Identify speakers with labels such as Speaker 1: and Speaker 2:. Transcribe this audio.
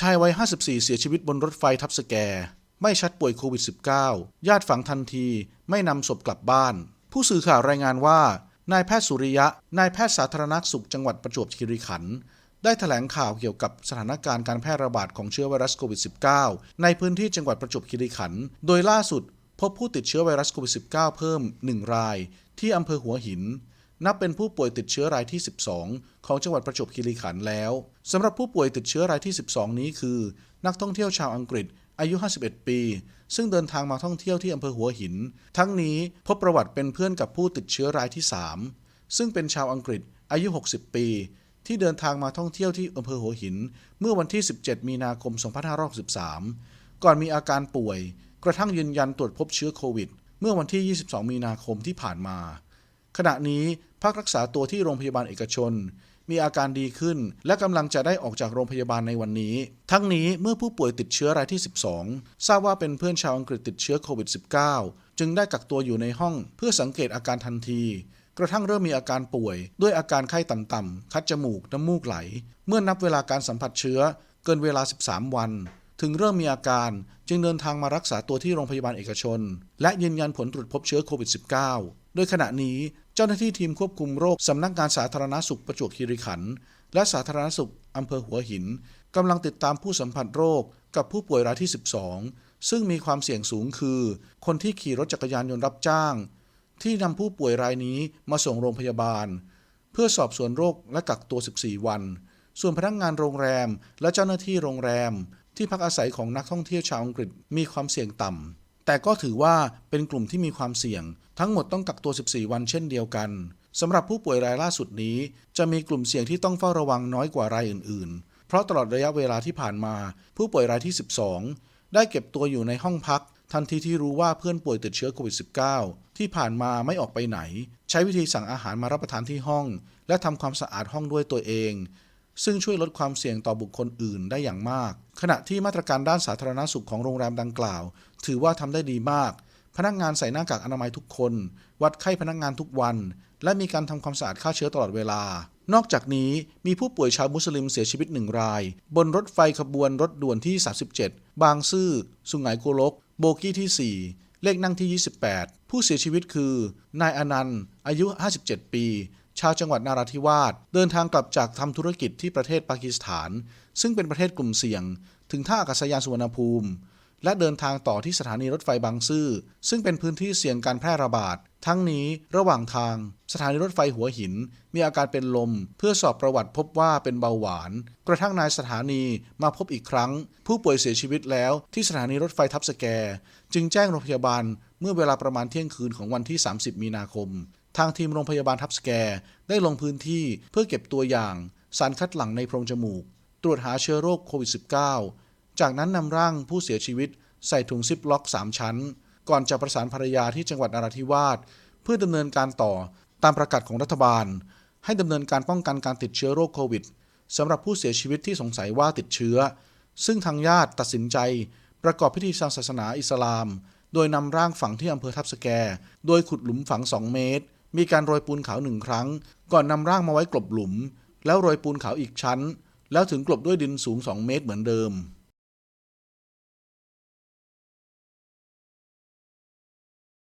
Speaker 1: ชายวัย 54 เสียชีวิตบนรถไฟทับสแก ไม่ชัดป่วยโควิด -19 ญาติฝังทันที ไม่นำศพกลับบ้าน ผู้สื่อข่าวรายงานว่า นายแพทย์สุริยะ นายแพทย์สาธารณสุขจังหวัดประจวบคีรีขันธ์ได้แถลงข่าวเกี่ยวกับสถานการณ์การแพร่ระบาดของเชื้อไวรัสโควิด -19 ในพื้นที่จังหวัดประจวบคีรีขันธ์ โดยล่าสุด พบผู้ติดเชื้อไวรัสโควิด -19 เพิ่ม 1 ราย ที่อำเภอหัวหิน นับเป็นผู้ป่วยติดเชื้อรายที่ 12 ของจังหวัดประจวบคีรีขันธ์แล้วสำหรับผู้ป่วยติดเชื้อรายที่ 12 นี้คือ นักท่องเที่ยวชาวอังกฤษอายุ 51 ปี ซึ่งเดินทางมาท่องเที่ยวที่อำเภอหัวหิน ทั้งนี้พบประวัติเป็นเพื่อนกับผู้ติดเชื้อรายที่ 3 ซึ่งเป็นชาวอังกฤษอายุ 60 ปี ที่เดินทางมาท่องเที่ยวที่อำเภอหัวหิน เมื่อวันที่ 17 มีนาคม 2563 ก่อนมีอาการป่วย กระทั่งยืนยันตรวจพบเชื้อโควิด เมื่อวันที่ 22 มีนาคมที่ผ่านมา ขณะนี้พักรักษาตัวที่โรงพยาบาลเอกชน มีอาการดีขึ้น และกำลังจะได้ออกจากโรงพยาบาลในวันนี้ ทั้งนี้เมื่อผู้ป่วยติดเชื้อรายที่ 12 ทราบว่าเป็นเพื่อนชาวอังกฤษติดเชื้อโควิด -19 จึงได้กักตัวอยู่ในห้องเพื่อสังเกตอาการทันที กระทั่งเริ่มมีอาการป่วย ด้วยอาการไข้ต่ำๆคัดจมูก น้ำมูกไหล เมื่อนับเวลาการสัมผัสเชื้อ เกินเวลา 13 วันถึงเริ่มมีอาการจึงเดินทางมารักษาตัวที่โรงพยาบาลเอกชน และยืนยันผลตรวจพบเชื้อโควิด -19 โดยขณะนี้ เจ้าหน้าที่ทีมควบคุมโรคสำนักงานสาธารณาสุขประจวบคีรีขันธ์และสาธารณสุขอำเภอหัวหินกำลังติดตามผู้สัมผัสโรคกับผู้ป่วยรายที่ 12 ซึ่งมีความเสี่ยงสูงคือ คนที่ขี่รถจักรยานยนต์รับจ้าง ที่นำผู้ป่วยรายนี้มาส่งโรงพยาบาล เพื่อสอบสวนโรคและกักตัว 14 วัน ส่วนพนักงงานโรงแรมและเจ้าหน้าที่โรงแรม ที่พักอาศัยของนักท่องเที่ยวชาวอังกฤษมีความเสี่ยงต่ำ แต่ก็ถือว่าเป็นกลุ่มที่มีความเสี่ยง ทั้งหมดต้องกักตัว 14 วันเช่นเดียวกันสำหรับผู้ป่วยรายล่าสุดนี้ จะมีกลุ่มเสี่ยงที่ต้องเฝ้าระวังน้อยกว่ารายอื่น ๆ เพราะตลอดระยะเวลาที่ผ่านมา ผู้ป่วยรายที่ 12 ได้เก็บตัวอยู่ในห้องพัก ทันทีที่รู้ว่าเพื่อนป่วยติดเชื้อโควิด -19 ที่ผ่านมาไม่ออกไปไหน ใช้วิธีสั่งอาหารมารับประทานที่ห้อง และทำความสะอาดห้องด้วยตัวเอง ซึ่งช่วยลดความเสี่ยงต่อบุคคลอื่นได้อย่างมาก ขณะที่มาตรการด้านสาธารณสุขของโรงแรมดังกล่าว ถือว่าทำได้ดีมาก พนักงานใส่หน้ากากอนามัยทุกคน วัดไข้พนักงานทุกวัน และมีการทำความสะอาดฆ่าเชื้อตลอดเวลา นอกจากนี้มีผู้ป่วยชาวมุสลิมเสียชีวิตหนึ่งราย บนรถไฟขบวนรถด่วนที่ 37 บางซื่อ สุไหงโกลก โบกี้ที่ 4 เลขนั่งที่ 28 ผู้เสียชีวิตคือ นายอนันต์ อายุ 57 ปี ชาวจังหวัดนาราธิวาสเดินทางกลับจากทำธุรกิจที่ประเทศปากีสถาน ซึ่งเป็นประเทศกลุ่มเสี่ยง ถึงท่าอากาศยานสุวรรณภูมิ และเดินทางต่อที่สถานีรถไฟบางซื่อ ซึ่งเป็นพื้นที่เสี่ยงการแพร่ระบาด ทั้งนี้ระหว่างทาง สถานีรถไฟหัวหิน มีอาการเป็นลม เพื่อสอบประวัติพบว่าเป็นเบาหวาน กระทั่งนายสถานีมาพบอีกครั้ง ผู้ป่วยเสียชีวิตแล้วที่สถานีรถไฟทับสแก จึงแจ้งโรงพยาบาลเมื่อเวลาประมาณเที่ยงคืนของวันที่ 30 มีนาคม ทางทีมโรงพยาบาลทับสแกได้ลงพื้นที่เพื่อเก็บตัวอย่าง สารคัดหลั่งในโพรงจมูก ตรวจหาเชื้อโรคโควิด -19 จากนั้นนำร่างผู้เสียชีวิต ใส่ถุงซิปล็อก 3 ชั้น ก่อนจะประสานภรรยาที่จังหวัดนราธิวาสเพื่อดำเนินการต่อตามประกาศของรัฐบาล ให้ดำเนินการป้องกันการติดเชื้อโรคโควิดสำหรับผู้เสียชีวิตที่สงสัยว่าติดเชื้อ ซึ่งทางญาติตัดสินใจ ประกอบพิธีทางศาสนาอิสลาม โดยนำร่างฝังที่อำเภอทับสแก โดยขุดหลุมฝัง 2 เมตร มีการโรยปูนขาวหนึ่งครั้ง ก่อนนำร่างมาไว้กลบหลุม แล้วโรยปูนขาวอีกชั้น แล้วถึงกลบด้วยดินสูง 2 เมตรเหมือนเดิม